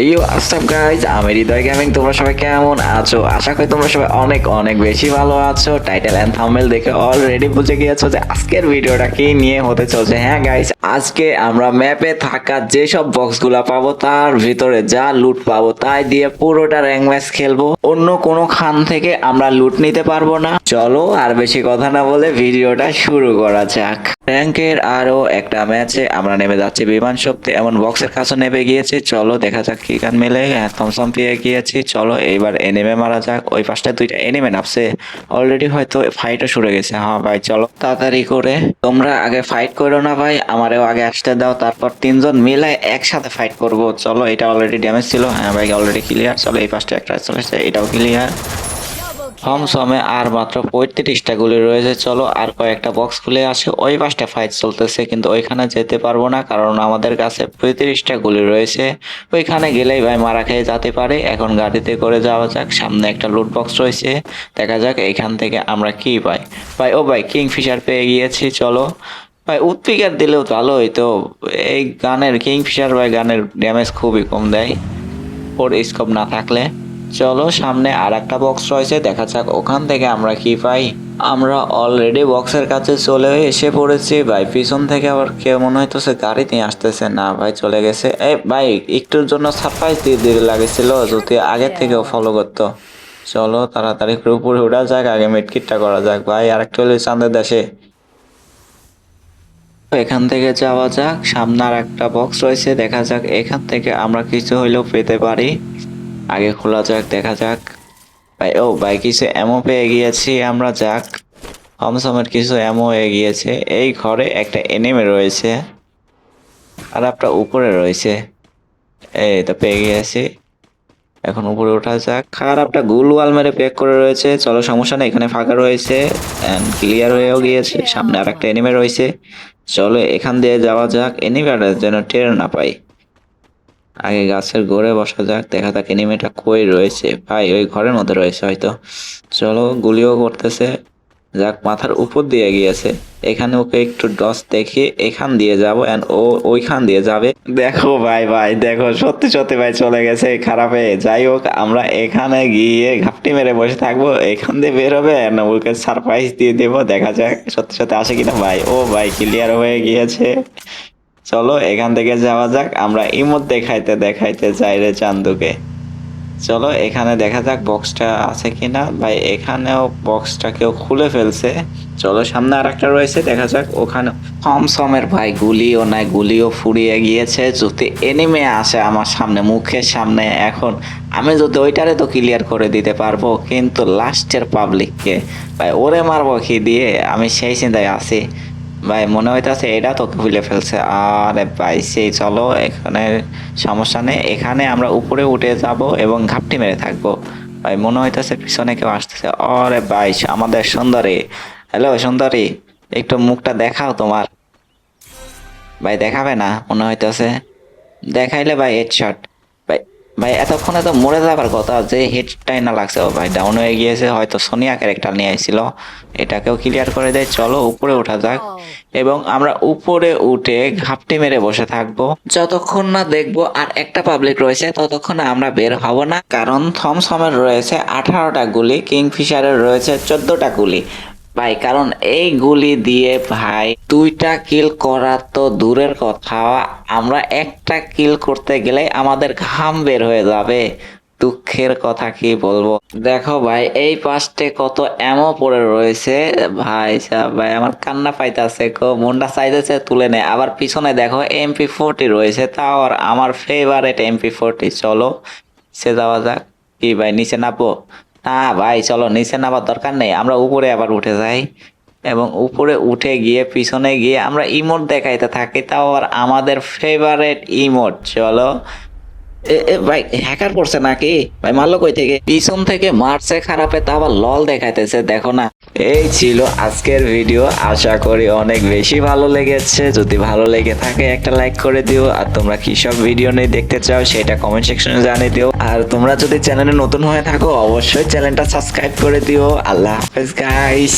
এই WhatsApp guys আমি হৃদয় gaming তোমরা সবাই কেমন আছো? আশা করি তোমরা সবাই অনেক অনেক বেশি ভালো আছো। টাইটেল এন্ড থাম্বনেল দেখে অলরেডি বুঝে গিয়েছো যে আজকের ভিডিওটা কি নিয়ে হতে চলছে। হ্যাঁ গাইজ আজকে আমরা ম্যাপে থাকা যেসব বক্সগুলো পাবো, তার ভিতরে যা লুট পাবো, তাই দিয়ে পুরোটা র্যাঙ্ক ম্যাচ খেলব। অন্য কোনো খান থেকে আমরা লুট নিতে পারব না। চলো, আর বেশি কথা না বলে ভিডিওটা শুরু করা যাক। র্যাঙ্কের আরও একটা ম্যাচে আমরা নেমে যাচ্ছি। বিমান শক্তি এমন বক্সের কাছে নেমে গিয়েছি। চলো, দেখা যাক কি গান মেলে? থমসম পেয়ে গিয়েছি চলো, এইবার এনেমে মারা যাক। ওই পাশটা দুইটা এনেমে নামছে অলরেডি হয়তো ফাইটও শুরু গেছে। হ্যাঁ ভাই, চলো। তাড়াতাড়ি করে। তোমরা আগে ফাইট করো না ভাই, আমারও আগে আসতে দাও। তারপর তিনজন মিলে একসাথে ফাইট করব। চলো, এটা অলরেডি ড্যামেজ ছিল। হ্যাঁ ভাই অলরেডি ক্লিয়ার চলো, এই পাশটা একটা চলে এটাও ক্লিয়ার থমসমে আর মাত্র পঁয়ত্রিশটা গুলি রয়েছে। চলো আর কয়েকটা বক্স খুলে আসে। ওই পাশটা ফাইট চলতেছে, কিন্তু ওইখানে যেতে পারব না, কারণ আমাদের কাছে পঁয়ত্রিশটা গুলি রয়েছে। ওইখানে গেলেই ভাই মারা খেয়ে যেতে পারে। এখন গাড়িতে করে যাওয়া যাক, সামনে একটা লুট বক্স রয়েছে। দেখা যাক এইখান থেকে আমরা কি পাই। ভাই, ও ভাই কিং ফিশার পেয়ে গিয়েছি, চলো। ভাই, উৎপিকার দিলেও ভালো হইতো। এই গানের কিং ফিশার ভাই গানের ড্যামেজ খুবই কম দেয়। ওর স্কোপ না থাকলে। চলো সামনে আর একটা বক্স রয়েছে, দেখা যাক ওখান থেকে আমরা কি পাই। আমরা অলরেডি বক্সের কাছে চলে এসে পড়েছি। ভাই, পিছন থেকে আবার কেউ মনে হইতেছে গাড়ি নিয়ে আসতেছে। না ভাই, চলে গেছে। এ ভাই, একটুর জন্য সারপ্রাইজ দিয়ে দিতে লাগেছিল, যদি আগে থেকেও ফলো করতো। চলো তাড়াতাড়ি করে উপরে উঠা যাক, আগে মিটকিটটা করা যাক। ভাই, আরেকটা হলো চাঁদের দেশে এখান থেকে যাওয়া যাক, সামনে আর একটা বক্স রয়েছে, দেখা যাক এখান থেকে আমরা কিছু হইলেও পেতে পারি। আগে খোলা যাক, দেখা যাক। ভাই, ও ভাই, কিছু এমও পেয়ে গিয়েছি, আমরা যাক। হমসমের কিছু এমও হয়ে গিয়েছে। এই ঘরে একটা এনিমে রয়েছে। আর একটা উপরে রয়েছে। এই তো পেয়ে গিয়েছি। এখন উপরে ওঠা যাক। খারাপটা গুল ওয়াল মেরে প্যাক করে রয়েছে। চলো, সমস্যা নেই, এখানে ফাঁকা রয়েছে। অ্যান্ড ক্লিয়ার হয়েও গিয়েছে। সামনে আর একটা এনিমে রয়েছে। চলো, এখান দিয়ে যাওয়া যাক। এনিমেটা যেন টের না পাই আগে গাছের গোড়ে বসা যাক, দেখা যাক এনিমেটা কই রয়েছে। ভাই, ওই ঘরের মধ্যে রয়েছে হয়তো। চলো, গুলিও করতেছে। যাক, মাথার উপর দিয়ে গিয়েছে। এখানে ওকে একটু ডস দেখে এখান দিয়ে যাব এন্ড ও ওইখান দিয়ে যাবে। দেখো ভাই ভাই, দেখো, সত্যি সত্যি ভাই, চলে গেছে, খারাপে। যাই হোক, আমরা এখানে গিয়ে ঘাপটি মেরে বসে থাকব। এখান দিয়ে বের হবে ওকে সারপ্রাইজ দিয়ে দেবো। দেখা যাক, সত্যি সত্যি আসে কিনা। ভাই, ও ভাই ক্লিয়ার হয়ে গিয়েছে। চলো এখান থেকে যাওয়া যাক, আমরা ইমোট দেখাইতে দেখাইতে যাই রে চান্দুকে। চলো এখানে দেখা যাক বক্সটা আছে কিনা। ভাই, এখানেও বক্সটা কেউ খুলে ফেলছে। চলো সামনে আর একটা রয়েছে, দেখা যাক ওখানে থমসমের ভাই, গুলিও নাই, গুলিও ফুরিয়ে গিয়েছে। যদি এনিমে আসে আমার সামনে, মুখের সামনে, এখন আমি যদি ওইটারে তো ক্লিয়ার করে দিতে পারব, কিন্তু লাস্টের পাবলিককে ভাই, ওরে মারবো কি দিয়ে? আমি সেই চিন্তায় আছি। ভাই, মনে হইতাছে এটা তো ভুলে ফেলছে। আরে ভাই, সেই চলো, এখানে সমস্যা নেই। এখানে আমরা উপরে উঠে যাব এবং ঘাপটি মেরে থাকব। ভাই, মনে হইতাছে পিছনে কেউ আসতেছে। আরে ভাই, আমাদের সুন্দরী। হ্যালো, সুন্দরী, একটু মুখটা দেখাও তোমার। ভাই, দেখাবে না? মনে হইতাছে। দেখাইলে ভাই হেডশট ভাই এতক্ষণে তো মরে যাবার কথা যে হেডটাই না লাগছে। ও ভাই ডাউন হয়ে গিয়েছে হয়তো সোনিয়া ক্যারেক্টার নিয়ে আইছিল। এটাকেও ক্লিয়ার করে দেয়। চলো উপরে ওঠা যাক। এবং আমরা উপরে উঠে ঘাপটি মেরে বসে থাকব। যতক্ষণ না দেখব আর একটা পাবলিক রয়েছে ততক্ষণ আমরা বের হব না। কারণ থমসমের রয়েছে আঠারোটা গুলি কিংফিশারের রয়েছে চোদ্দটা গুলি। ভাই কারণ এই গুলি দিয়ে ভাই দুইটা কিল করা তো দূরের কথা। আমরা একটা কিল করতে গেলে আমাদের ঘাম বের হয়ে যাবে। দুঃখের কথা কি বলব? দেখো ভাই এই পাশে কত এমও পড়ে রয়েছে। ভাই সাহেব, ভাই আমার কান্না পাইতাছে কো মনটা চাইতেছে তুলে নে। আবার পিছনে দেখো এমপি ফোরটি রয়েছে তাও আর আমার ফেভারেট এমপি ফোরটি চলো সে যাওয়া যাক। কি ভাই নিচে নামবো? না ভাই, চলো, নিচে নামার দরকার নেই, আমরা উপরে আবার উঠে যাই। এবং উপরে উঠে গিয়ে, পিছনে গিয়ে আমরা ইমোট দেখাইতে থাকি, তাও আর আমাদের ফেভারেট ইমোট, চলো। ভাই হ্যাকার করছে নাকি? ভাই, মারলো কই থেকে? পিছন থেকে মারছে খারাপে আবার লল দেখাইতেছে, দেখো না। এই ছিল আজকের ভিডিও আশা করি অনেক বেশি ভালো লেগেছে। যদি ভালো লেগে থাকে, একটা লাইক করে দিও। আর তোমরা কি সব ভিডিও নিয়ে দেখতে চাও, সেটা কমেন্ট সেকশনে জানিয়ে দিও। আর তোমরা যদি চ্যানেলে নতুন হয়ে থাকো, অবশ্যই চ্যানেলটা সাবস্ক্রাইব করে দিও। আল্লাহ হাফেজ গাইস